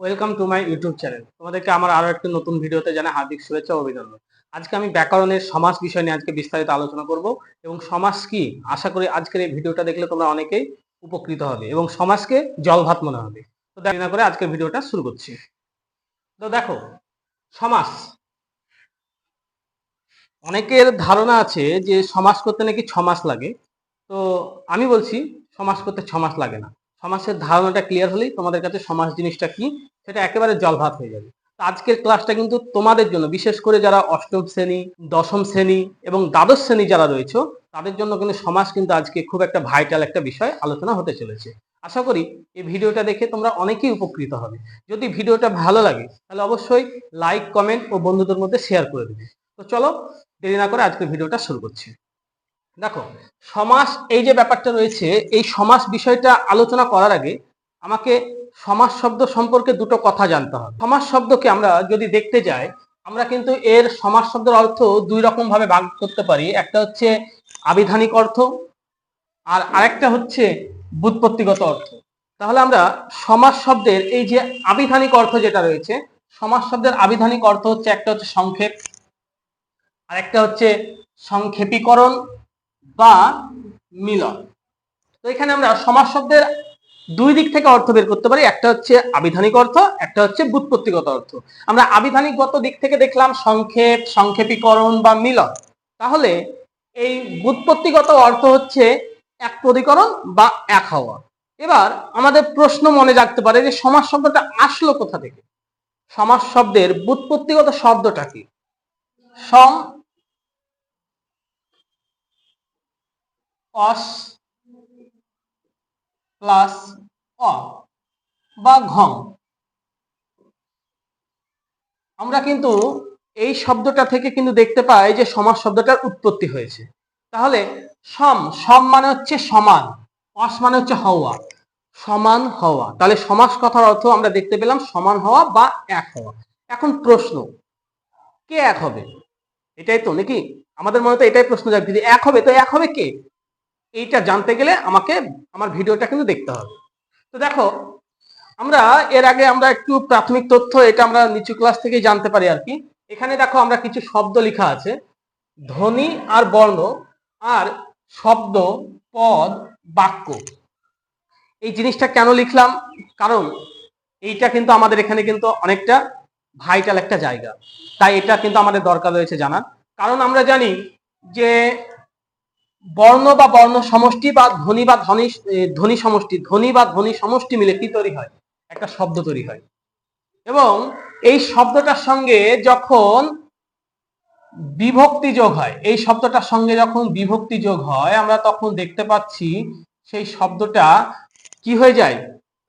Welcome to my YouTube channel তোমাদেরকে আমার আরও একটি নতুন ভিডিওতে জানা হার্দিক শুভেচ্ছা অভিনন্দন। আজকে আমি ব্যাকরণের সমাজ বিষয় নিয়ে আজকে বিস্তারিত আলোচনা করব এবং সমাজ কি? আশা করি আজকের এই ভিডিওটা দেখলে তোমরা অনেকেই উপকৃত হবে এবং সমাজকে জলভাত মনে হবে। তো দেরি না করে আজকের ভিডিওটা শুরু করছি। তো দেখো সমাজ অনেকের ধারণা আছে যে সমাজ করতে নাকি ছ মাস লাগে। তো আমি বলছি সমাজ করতে ছ মাস লাগে না। সমাজের ধারণাটা ক্লিয়ার হলেই তোমাদের কাছে সমাজ জিনিসটা কি? সেটা একেবারে জলভাত হয়ে যাবে। আজকের ক্লাসটা কিন্তু তোমাদের জন্য, বিশেষ করে যারা অষ্টম শ্রেণি, দশম শ্রেণি এবং দ্বাদশ শ্রেণি যারা রয়েছে, তাদের জন্য কিন্তু সমাজ কিন্তু আজকে খুব একটা ভাইটাল একটা বিষয় আলোচনা হতে চলেছে। আশা করি এই ভিডিওটা দেখে তোমরা অনেকেই উপকৃত হবে। যদি ভিডিওটা ভালো লাগে, তাহলে অবশ্যই লাইক কমেন্ট ও বন্ধুদের মধ্যে শেয়ার করে দেবে। তো চলো, দেরি না করে আজকের ভিডিওটা শুরু করছি। দেখো সমাজ এই যে ব্যাপারটা রয়েছে, এই সমাজ বিষয়টা আলোচনা করার আগে আমাকে সমাজ শব্দ সম্পর্কে দুটো কথা জানতে হবে। সমাজ শব্দকে আমরা যদি দেখতে যাই, আমরা কিন্তু এর সমাজ শব্দের অর্থ দুই রকম ভাবে ভাগ করতে পারি। একটা হচ্ছে আবিধানিক অর্থ, আর আরেকটা হচ্ছে বুৎপত্তিগত অর্থ। তাহলে আমরা সমাজ শব্দের এই যে আবিধানিক অর্থ যেটা রয়েছে সমাজ শব্দের আবিধানিক অর্থ হচ্ছে একটা হচ্ছে সংক্ষেপ আর একটা হচ্ছে সংক্ষেপীকরণ বা মিলন। তো এখানে আমরা সমাজ শব্দের দুই দিক থেকে অর্থ বের করতে পারি। একটা হচ্ছে আবিধানিক অর্থ, একটা হচ্ছে বুৎপত্তিগত অর্থ। আমরা আবিধানিকগত দিক থেকে দেখলাম সংক্ষেপ, সংক্ষেপীকরণ বা মিলন। তাহলে এই বুৎপত্তিগত অর্থ হচ্ছে এক প্রতিকরণ বা এক হওয়া। এবার আমাদের প্রশ্ন মনে রাখতে পারে যে সমাজ শব্দটা আসলো কোথা থেকে? সমাজ শব্দের বুৎপত্তিগত শব্দটা কি? সম অস প্লাস অ বা ঘম আমরা কিন্তু এই শব্দটা থেকে কিন্তু দেখতে পাই যে সমাজ শব্দটার উৎপত্তি হয়েছে। তাহলে সম সম মানে হচ্ছে সমান অস মানে হচ্ছে হওয়া, সমান হওয়া। তাহলে সমাস কথার অর্থ আমরা দেখতে পেলাম সমান হওয়া বা এক হওয়া। এখন প্রশ্ন, কে এক হবে? এটাই তো, নাকি? আমাদের মনে তো এটাই প্রশ্ন জাগছে যে এক হবে, তো এক হবে কে? এইটা জানতে গেলে আমাকে, আমার ভিডিওটা কিন্তু দেখতে হবে। তো দেখো, আমরা এর আগে আমরা একটু প্রাথমিক তথ্য, এটা আমরা নিচু ক্লাস থেকে জানতে পারি আর কি। এখানে দেখো আমরা কিছু শব্দ লেখা আছে। ধ্বনি আর বর্ণ আর শব্দ, পদ, বাক্য। এই জিনিসটা কেন লিখলাম? কারণ এইটা কিন্তু আমাদের এখানে কিন্তু অনেকটা ভাইটাল একটা জায়গা। তাই এটা কিন্তু আমাদের দরকার রয়েছে জানার। কারণ আমরা জানি যে বর্ণ বা বর্ণ সমষ্টি বা ধ্বনি বা ধ্বনি ধ্বনি সমষ্টি, ধ্বনি বা ধ্বনি সমষ্টি মিলে কি তৈরি হয়? একটা শব্দ তৈরি হয়। এবং এই শব্দটার সঙ্গে যখন বিভক্তি যোগ হয়, এই শব্দটার সঙ্গে যখন বিভক্তি যোগ হয়, আমরা তখন দেখতে পাচ্ছি সেই শব্দটা কি হয়ে যায়?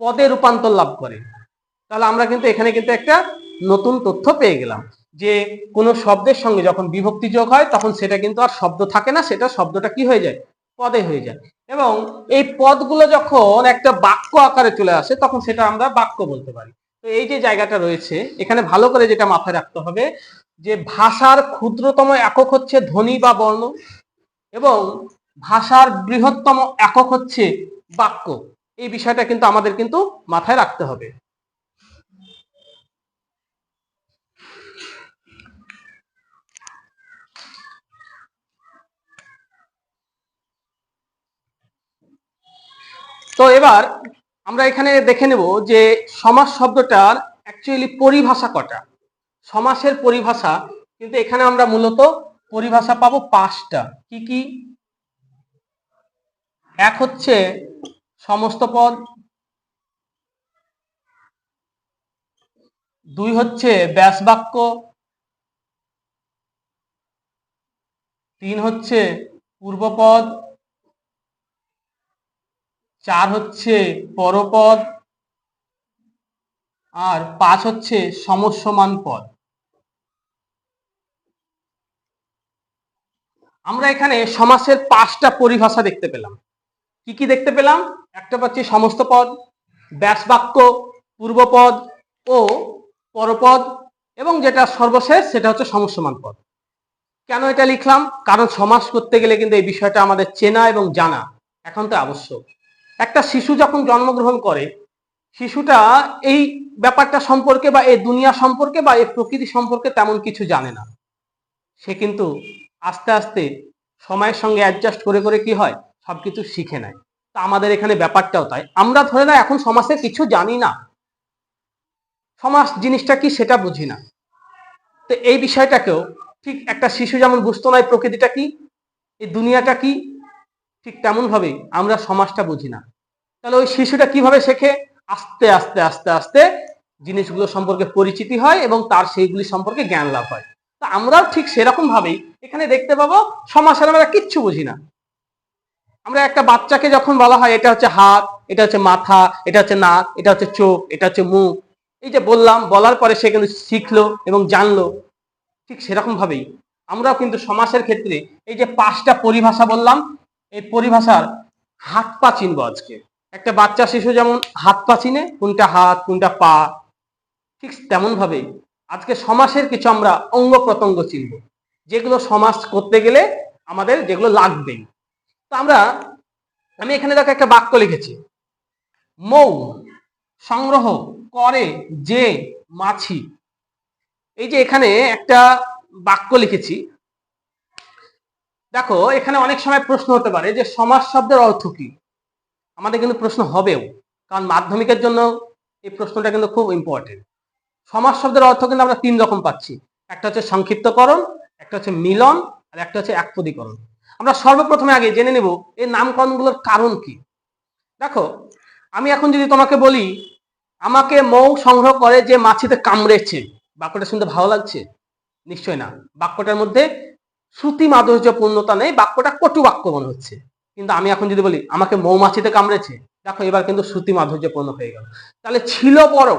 পদে রূপান্তর লাভ করে। তাহলে আমরা কিন্তু এখানে কিন্তু একটা নতুন তথ্য পেয়ে গেলাম। যে কোনো শব্দের সঙ্গে যখন বিভক্তি যোগ হয়, তখন সেটা কিন্তু আর শব্দ থাকে না, সেটা শব্দটা কি হয়ে যায়? পদে হয়ে যায়। এবং এই পদগুলো যখন একটা বাক্য আকারে চলে আসে, তখন সেটা আমরা বাক্য বলতে পারি। তো এই যে জায়গাটা রয়েছে, এখানে ভালো করে যেটা মাথায় রাখতে হবে, যে ভাষার ক্ষুদ্রতম একক হচ্ছে ধ্বনি বা বর্ণ, এবং ভাষার বৃহত্তম একক হচ্ছে বাক্য। এই বিষয়টা কিন্তু আমাদের কিন্তু মাথায় রাখতে হবে। তো এবার আমরা এখানে দেখে নেব যে সমাস শব্দটার অ্যাকচুয়ালি পরিভাষা কটা। সমাসের পরিভাষা, কিন্তু এখানে আমরা মূলত পরিভাষা পাবো পাঁচটা। কি কি? এক হচ্ছে সমস্ত পদ। দুই হচ্ছে ব্যাস বাক্য তিন হচ্ছে পূর্বপদ। চার হচ্ছে পরপদ আর পাঁচ হচ্ছে সমস্যমান পদ। আমরা এখানে সমাসের পাঁচটা পরিভাষা দেখতে পেলাম। কি কি দেখতে পেলাম? একটা পাচ্ছি সমস্ত পদ ব্যাস বাক্য পূর্বপদ ও পরপদ এবং যেটা সর্বশেষ সেটা হচ্ছে সমস্যমান পদ। কেন এটা লিখলাম? কারণ সমাস করতে গেলে কিন্তু এই বিষয়টা আমাদের চেনা এবং জানা। এখন তো আবশ্যক। একটা শিশু যখন জন্মগ্রহণ করে, শিশুটা এই ব্যাপারটা সম্পর্কে বা এই দুনিয়া সম্পর্কে বা এই প্রকৃতি সম্পর্কে তেমন কিছু জানে না। সে কিন্তু আস্তে আস্তে সময়ের সঙ্গে অ্যাডজাস্ট করে করে কি হয়? সবকিছু শিখে নেয়। তা আমাদের এখানে ব্যাপারটাও তাই। আমরা ধরে না এখন সমাজে কিছু জানি না। সমাজ জিনিসটা কি সেটা বুঝি না। তো এই বিষয়টাকেও ঠিক একটা শিশু যেমন বুঝতো না এই প্রকৃতিটা কি, এই দুনিয়াটা কি, ঠিক তেমনভাবে আমরা সমাজটা বুঝি না। তাহলে ওই শিশুটা কীভাবে শেখে? আস্তে আস্তে আস্তে আস্তে জিনিসগুলো সম্পর্কে পরিচিতি হয় এবং তার সেইগুলি সম্পর্কে জ্ঞান লাভ হয়। তা আমরাও ঠিক সেরকম ভাবেই এখানে দেখতে পাবো, সমাজের আমরা কিচ্ছু বুঝি না। আমরা একটা বাচ্চাকে যখন বলা হয়, এটা হচ্ছে হাত, এটা হচ্ছে মাথা, এটা হচ্ছে নাক, এটা হচ্ছে চোখ, এটা হচ্ছে মুখ, এই যে বললাম, বলার পরে সে কিন্তু শিখলো এবং জানলো। ঠিক সেরকম ভাবেই। আমরাও কিন্তু সমাসের ক্ষেত্রে এই যে পাঁচটা পরিভাষা বললাম, এই পরিভাষার হাত পা চিনব আজকে। একটা বাচ্চা শিশু যেমন হাত পা চিনে, কোনটা হাত, কোনটা পা, ঠিক তেমন ভাবেই আজকে সমাজের কিছু আমরা অঙ্গ প্রত্যঙ্গ চিনব, যেগুলো সমাজ করতে গেলে আমাদের যেগুলো লাগবেই। তো আমরা, আমি এখানে দেখো একটা বাক্য লিখেছি। মৌ, সংগ্রহ, করে, যে, মাছি। এই যে এখানে একটা বাক্য লিখেছি। দেখো, এখানে অনেক সময় প্রশ্ন হতে পারে যে সমাজ শব্দের অর্থ কি? আমাদের কিন্তু প্রশ্ন হবেও। কারণ মাধ্যমিকের জন্য এই প্রশ্নটা কিন্তু খুব ইম্পর্টেন্ট সমাজ শব্দের অর্থ কিন্তু আমরা তিন রকম পাচ্ছি। একটা হচ্ছে সংক্ষিপ্তকরণ, একটা হচ্ছে মিলন, আর একটা হচ্ছে একপদীকরণ। আমরা সর্বপ্রথমে আগে জেনে নেব এই নামকরণগুলোর কারণ কি। দেখো, আমি এখন যদি তোমাকে বলি, আমাকে মৌ সংগ্রহ করে যে মাছিতে কামড়েছে। বাক্যটা শুনতে ভালো লাগছে? নিশ্চয় না। বাক্যটার মধ্যে শ্রুতি মাধুর্যপূর্ণতা নেই, বাক্যটা কটু বাক্য মনে হচ্ছে। কিন্তু আমি এখন যদি বলি, আমাকে মৌমাছিতে কামড়েছে, দেখো এবার কিন্তু শ্রুতি মাধুর্যপূর্ণ হয়ে গেল। তাহলে ছিল বড়,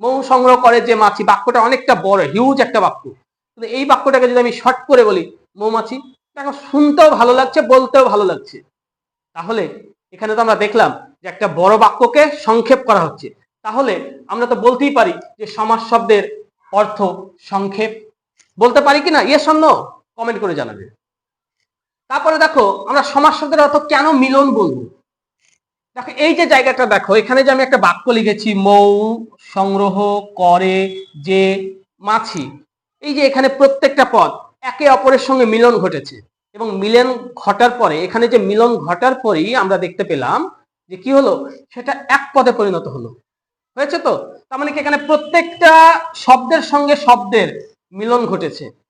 মৌ সংগ্রহ করে যে মাছি, বাক্যটা অনেকটা বড় হিউজ একটা বাক্য। কিন্তু এই বাক্যটাকে যদি আমি শর্ট করে বলি, মৌমাছি, দেখো শুনতেও ভালো লাগছে, বলতেও ভালো লাগছে। তাহলে এখানে তো আমরা দেখলাম যে একটা বড় বাক্যকে সংক্ষেপ করা হচ্ছে। তাহলে আমরা তো বলতেই পারি যে সমাজ শব্দের অর্থ সংক্ষেপ। বলতে পারি কি না? ইয়ে শূন্য কমেন্ট করে জানাবে। তারপরে দেখো, আমরা সমাজ শব্দের অর্থ কেন মিলন বলব? দেখো, এই যে জায়গাটা দেখো, এখানে যে আমি একটা বাক্য লিখেছি, মৌ সংগ্রহ করে যে মাছি। এই যে এখানে প্রত্যেকটা পদ একে অপরের সঙ্গে মিলন ঘটেছে এবং মিলন ঘটার পরে, এখানে যে মিলন ঘটার পরেই আমরা দেখতে পেলাম যে কি হলো? সেটা এক পদে পরিণত হলো। হয়েছে তো? তার মানে কি এখানে প্রত্যেকটা শব্দের সঙ্গে শব্দের মিলন ঘটেছে।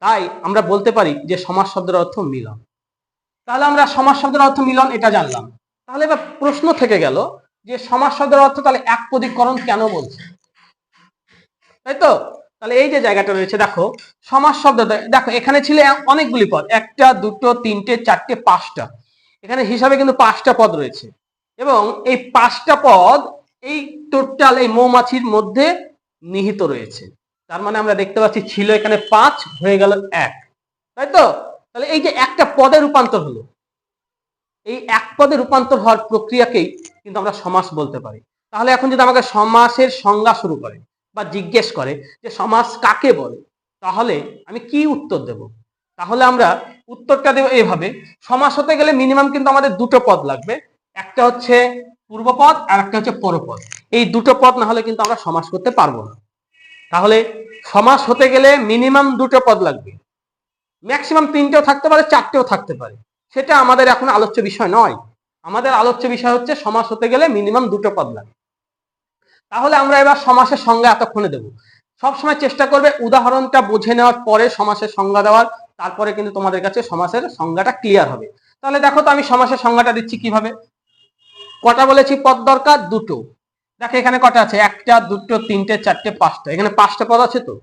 তাই আমরা বলতে পারি যে সমাজ শব্দের অর্থ মিলন। তাহলে আমরা সমাজ শব্দের অর্থ মিলন এটা জানলাম। তাহলে এবার প্রশ্ন থেকে গেল যে সমাজ শব্দের অর্থ তাহলে এক পদীকরণ কেন বলছে? তাই তো? তাহলে এই যে জায়গাটা রয়েছে, দেখো, সমাজ শব্দ দেখো, এখানে ছিল অনেকগুলি পদ। একটা, দুটো, তিনটে, চারটে, পাঁচটা। এখানে হিসাবে কিন্তু পাঁচটা পদ রয়েছে। এবং এই পাঁচটা পদ এই টোটাল এই মৌমাছির মধ্যে নিহিত রয়েছে। তার মানে আমরা দেখতে পাচ্ছি ছিল এখানে পাঁচ, হয়ে গেল এক। তাই তো? তাহলে এই যে একটা পদে রূপান্তর হলো, এই এক পদে রূপান্তর হওয়ার প্রক্রিয়াকেই কিন্তু আমরা সমাস বলতে পারি। তাহলে এখন যদি আমাকে সমাসের সংজ্ঞা শুরু করে বা জিজ্ঞেস করে যে সমাস কাকে বলে, তাহলে আমি কি উত্তর দেব? তাহলে আমরা উত্তরটা দেব এভাবে, সমাস হতে গেলে মিনিমাম কিন্তু আমাদের দুটো পদ লাগবে, একটা হচ্ছে পূর্বপদ আর একটা হচ্ছে পরপদ। এই দুটো পদ না হলে কিন্তু আমরা সমাস করতে পারব না। তাহলে সমাস হতে গেলে মিনিমাম দুটো পদ লাগবে। ম্যাক্সিমাম তিনটেও থাকতে পারে, চারটেও থাকতে পারে। সেটা আমাদের এখন আলোচ্য বিষয় নয়। আমাদের আলোচ্য বিষয় হচ্ছে সমাস হতে গেলে মিনিমাম দুটো পদ লাগে তাহলে আমরা এবার সমাসের সংজ্ঞা এতক্ষণে দেব। সবসময় চেষ্টা করবে উদাহরণটা বুঝে নেওয়ার পরে সমাসের সংজ্ঞা দেওয়ার, তারপরে কিন্তু তোমাদের কাছে সমাসের সংজ্ঞাটা ক্লিয়ার হবে। তাহলে দেখো তো আমি সমাসের সংজ্ঞাটা দিচ্ছি কীভাবে? কটা বলেছি? পদ দরকার দুটো। দেখো, এখানে কটা আছে? একটা, দুটো, তিনটে, চারটে, পাঁচটা। এখানে পাঁচটা পদ আছে তো?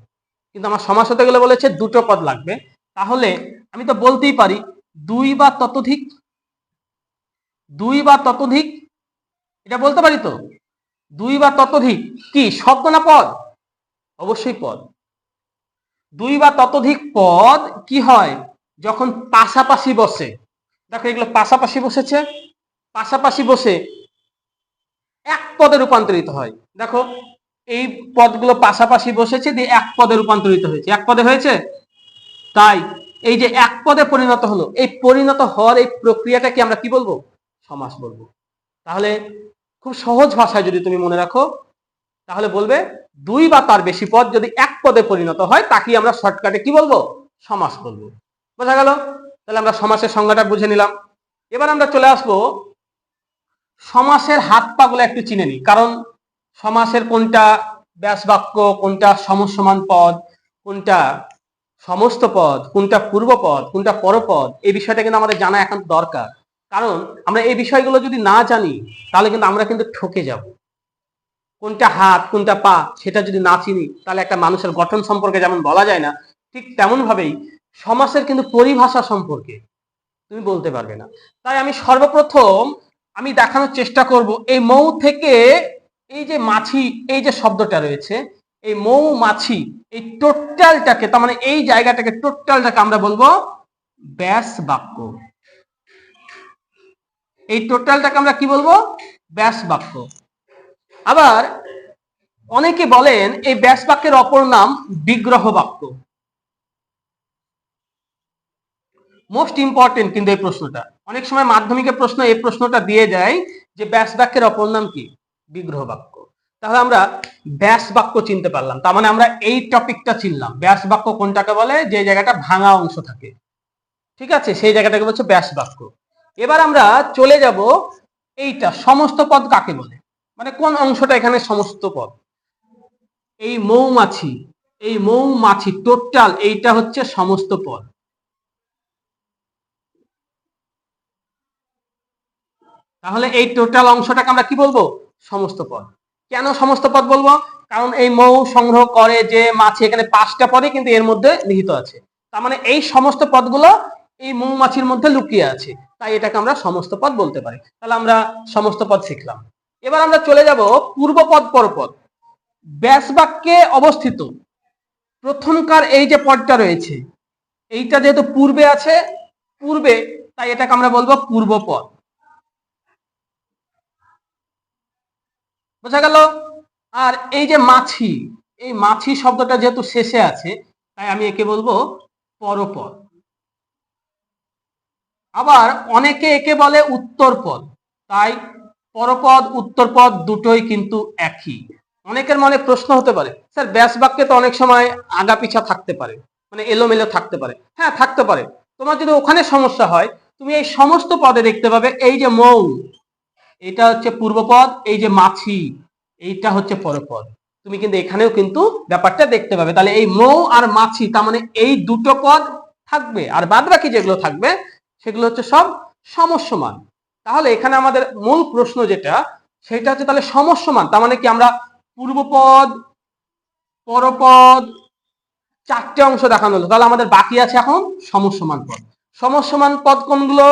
কিন্তু আমার সমাস হতে গেলে বলেছে দুটো পদ লাগবে। তাহলে আমি তো বলতেই পারি, দুই বা ততোধিক, দুই বা ততোধিক, এটা বলতে পারি তো? দুই বা ততোধিক কি? শব্দ না পদ? অবশ্যই পদ। দুই বা ততোধিক পদ কি হয়? যখন পাশাপাশি বসে। দেখো, এগুলো পাশাপাশি বসেছে। পাশাপাশি বসে এক পদে রূপান্তরিত হয়। দেখো, এই পদগুলো পাশাপাশি বসেছে দিয়ে এক পদে রূপান্তরিত হয়েছে। এক পদে হয়েছে? তাই, এই যে এক পদে পরিণত হলো, এই পরিণত হওয়ার এই প্রক্রিয়াটাকে আমরা কি বলব? সমাস বলব। তাহলে খুব সহজ ভাষায় যদি তুমি মনে রাখো, তাহলে বলবে, দুই বা তার বেশি পদ যদি এক পদে পরিণত হয় তাকে আমরা শর্টকাটে কি বলব? সমাস বলব। বোঝা গেল? তাহলে আমরা সমাসের সংজ্ঞাটা বুঝে নিলাম। এবার আমরা চলে আসব সমাসের হাত পাগুলো একটু চিনে নিই। কারণ সমাসের কোনটা ব্যাস বাক্য, কোনটা সমসমান পদ, কোনটা সমস্ত পদ, কোনটা পূর্ব পদ, কোনটা পরপদ, এই বিষয়টা কিন্তু আমাদের জানা এখন দরকার। কারণ আমরা এই বিষয়গুলো যদি না জানি, তাহলে কিন্তু আমরা কিন্তু ঠকে যাব। কোনটা হাত, কোনটা পা, সেটা যদি না চিনি, তাহলে একটা মানুষের গঠন সম্পর্কে যেমন বলা যায় না, ঠিক তেমন ভাবেই সমাসের কিন্তু পরিভাষা সম্পর্কে তুমি বলতে পারবে না। তাই আমি সর্বপ্রথম আমি দেখানোর চেষ্টা করব। এই মৌ থেকে এই যে মাছি, এই যে শব্দটা রয়েছে, এই মৌ মাছি, এই টোটালটাকে, তার মানে এই জায়গাটাকে টোটালটাকে আমরা বলব ব্যাস বাক্য। এই টোটালটাকে আমরা কি বলব? ব্যাস বাক্য। আবার অনেকে বলেন এই ব্যাস বাক্যের অপর নাম বিগ্রহ বাক্য। মোস্ট ইম্পর্টেন্ট কিন্তু এই প্রশ্নটা। অনেক সময় মাধ্যমিকের প্রশ্ন এই প্রশ্নটা দিয়ে দেয় যে ব্যাস বাক্যের অপর নাম কি? বিগ্রহ বাক্য। তাহলে আমরা ব্যাস বাক্য চিনতে পারলাম। তার মানে আমরা এই টপিকটা চিনলাম। ব্যাস বাক্য কোনটাকে বলে? যে জায়গাটা ভাঙা অংশ থাকে। ঠিক আছে? সেই জায়গাটাকে বলছে ব্যাস বাক্য। এবার আমরা চলে যাব এইটা, সমস্ত পদ কাকে বলে? মানে কোন অংশটা এখানে সমস্ত পদ? এই মৌমাছি। এই মৌমাছি টোটাল এইটা হচ্ছে সমস্ত পদ। তাহলে এই টোটাল অংশটাকে আমরা কি বলব? সমস্ত পদ। কেন সমস্ত পদ বলব? কারণ এই মৌ সংগ্রহ করে যে মাছি এখানে পাঁচটা পদই কিন্তু এর মধ্যে নিহিত আছে। তার মানে এই সমস্ত পদগুলো এই মৌমাছির মধ্যে লুকিয়ে আছে। তাই এটাকে আমরা সমস্ত পদ বলতে পারি। তাহলে আমরা সমস্ত পদ শিখলাম। এবার আমরা চলে যাব পূর্বপদ পরপদ ব্যাস বাক্যে অবস্থিত। প্রথমকার এই যে পদটা রয়েছে, এইটা যেহেতু পূর্বে আছে, পূর্বে, তাই এটাকে আমরা বলব পূর্বপদ বোঝা গেল? আর এই যে মাছি, এই মাছি শব্দটা যেহেতু শেষে আছে, তাই আমি একে বলব পরপদ আবার অনেকে একে বলে উত্তরপদ, তাই পরপদ, উত্তরপদ দুটোই কিন্তু একই। অনেকের মনে প্রশ্ন হতে পারে, স্যার ব্যাস বাক্যে তো অনেক সময় আগা পিছা থাকতে পারে মানে এলোমেলো থাকতে পারে। হ্যাঁ থাকতে পারে। তোমার যদি ওখানে সমস্যা হয়, তুমি এই সমস্ত পদে দেখতে পাবে, এই যে মৌ। এটা হচ্ছে পূর্বপদ, এই যে মাছি, এইটা হচ্ছে পরপদ। তুমি কিন্তু এখানেও কিন্তু ব্যাপারটা দেখতে পাবে। তাহলে এই মৌ আর মাছি, তার মানে এই দুটো পদ থাকবে, আর বাদ বাকি যেগুলো থাকবে, সেগুলো হচ্ছে সব সমস্যমান। তাহলে এখানে আমাদের মূল প্রশ্ন যেটা, সেটা হচ্ছে তাহলে সমস্যমান, তার মানে কি আমরা পূর্বপদ, পরপদ, চারটে অংশ দেখানো হলো। তাহলে আমাদের বাকি আছে এখন সমস্যমান পদ। সমস্যমান পদ কোনগুলো?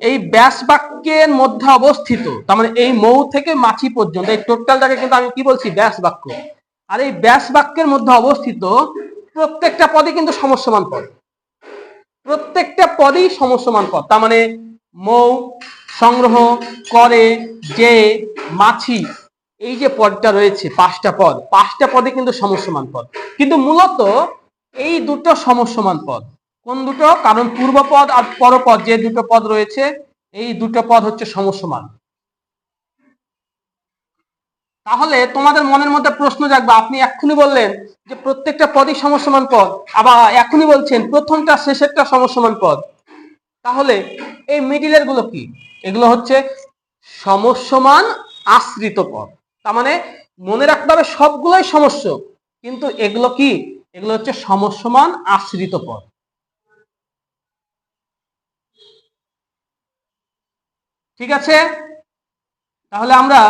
এই ব্যাস বাক্যের মধ্যে অবস্থিত। তার মানে এই মৌ থেকে মাছি পর্যন্ত, এই টোটালটাকে কিন্তু আমি কি বলছি? ব্যাস বাক্য। আর এই ব্যাস বাক্যের মধ্যে অবস্থিত প্রত্যেকটা পদে কিন্তু সমস্যমান পদ। প্রত্যেকটা পদই সমস্যমান পদ। তার মানে মৌ, সংগ্রহ, করে, যে, মাছি, এই যে পদটা রয়েছে, পাঁচটা পদ, পাঁচটা পদে কিন্তু সমস্যমান পদ। কিন্তু মূলত এই দুটো সমস্যমান পদ। কোন দুটো? কারণ পূর্বপদ আর পরপদ, যে দুটো পদ রয়েছে, এই দুটো পদ হচ্ছে সমস্যমান তাহলে তোমাদের মনের মধ্যে প্রশ্ন জাগবে, আপনি এক্ষুনি বললেন যে প্রত্যেকটা পদই সমস্যমান পদ, আবার এখনই বলছেন প্রথমটা, শেষেরটা সমস্যমান পদ। তাহলে এই মিডিলেরগুলো কি? এগুলো হচ্ছে সমস্যমান আশ্রিত পদ। তার মানে মনে রাখতে হবে সবগুলোই সমস্য, কিন্তু এগুলো কি? এগুলো হচ্ছে সমস্যমান আশ্রিত পদ। ঠিক আছে? তাহলে আমরা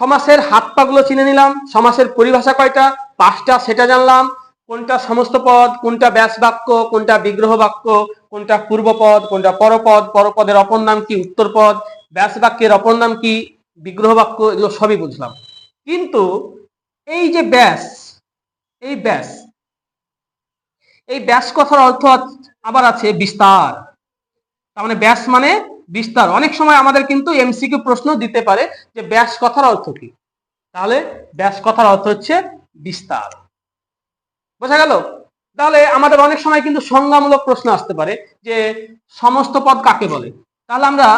সমাসের হাত পাগুলো চিনে নিলাম। সমাসের পরিভাষা কয়টা? পাঁচটা, সেটা জানলাম। কোনটা সমস্ত পদ, কোনটা ব্যাস বাক্য, কোনটা বিগ্রহ বাক্য, কোনটা পূর্বপদ কোনটা পরপদ পরপদের অপর নাম কি উত্তরপদ ব্যাস বাক্যের অপর নাম কি, বিগ্রহ বাক্য, এগুলো সবই বুঝলাম। কিন্তু এই যে ব্যাস, এই ব্যাস এই ব্যাস কথার অর্থ আবার আছে বিস্তার। তার মানে ব্যাস মানে বিস্তার। অনেক সময় আমাদের কিন্তু এমসিকিউ প্রশ্ন দিতে পারে যে ব্যাস কথার অর্থ কি। তাহলে ব্যাস কথার অর্থ হচ্ছে বিস্তার। বোঝা গেল? তাহলে আমাদের অনেক সময় কিন্তু সংজ্ঞামূলক প্রশ্ন আসতে পারে যে সমস্ত পদ কাকে বলে? তাহলে আমরা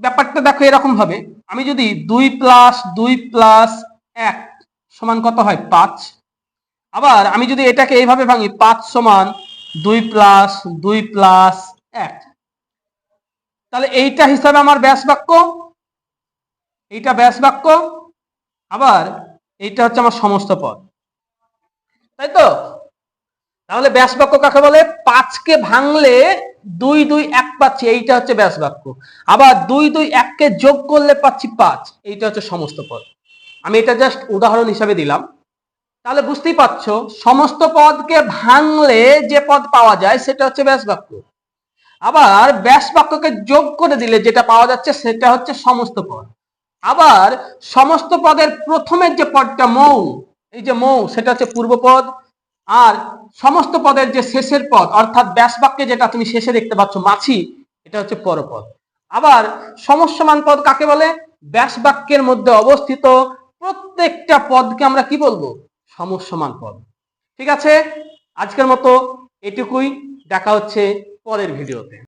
ব্যাপারটা দেখো এরকম ভাবে। আমি যদি দুই প্লাস দুই প্লাস এক সমান কত হয়? পাঁচ। আবার আমি যদি এটাকে এইভাবে ভাঙি, পাঁচ সমান দুই প্লাস দুই প্লাস এক। তাহলে এইটা হিসাবে আমার ব্যাস বাক্য, এইটা ব্যাস বাক্য, আবার এইটা হচ্ছে আমার সমস্ত পদ। তাই তো? তাহলে ব্যাস বাক্য কাকে বলে? পাঁচকে ভাঙলে দুই দুই এক পাচ্ছি, এইটা হচ্ছে ব্যাস বাক্য। আবার দুই দুই এককে যোগ করলে পাচ্ছি পাঁচ, এইটা হচ্ছে সমস্ত পদ। আমি এটা জাস্ট উদাহরণ হিসাবে দিলাম। তাহলে বুঝতেই পারছ, সমস্ত পদকে ভাঙলে যে পদ পাওয়া যায়, সেটা হচ্ছে ব্যাস বাক্য। আবার ব্যাস বাক্যকে যোগ করে দিলে যেটা পাওয়া যাচ্ছে সেটা হচ্ছে সমস্ত পদ। আবার সমস্ত পদের প্রথমের যে পদটা মৌ, এই যে মৌ, সেটা হচ্ছে পূর্বপদ আর সমস্ত পদের যে শেষের পদ, অর্থাৎ ব্যাস বাক্যে যেটা তুমি শেষে দেখতে পাচ্ছ, মাছি, এটা হচ্ছে পরপদ আবার সমস্যমান পদ কাকে বলে? ব্যাস বাক্যের মধ্যে অবস্থিত প্রত্যেকটা পদকে আমরা কি বলব? সমস্যমান পদ। ঠিক আছে? আজকের মতো এটুকুই। দেখা হচ্ছে পরের ভিডিওতে।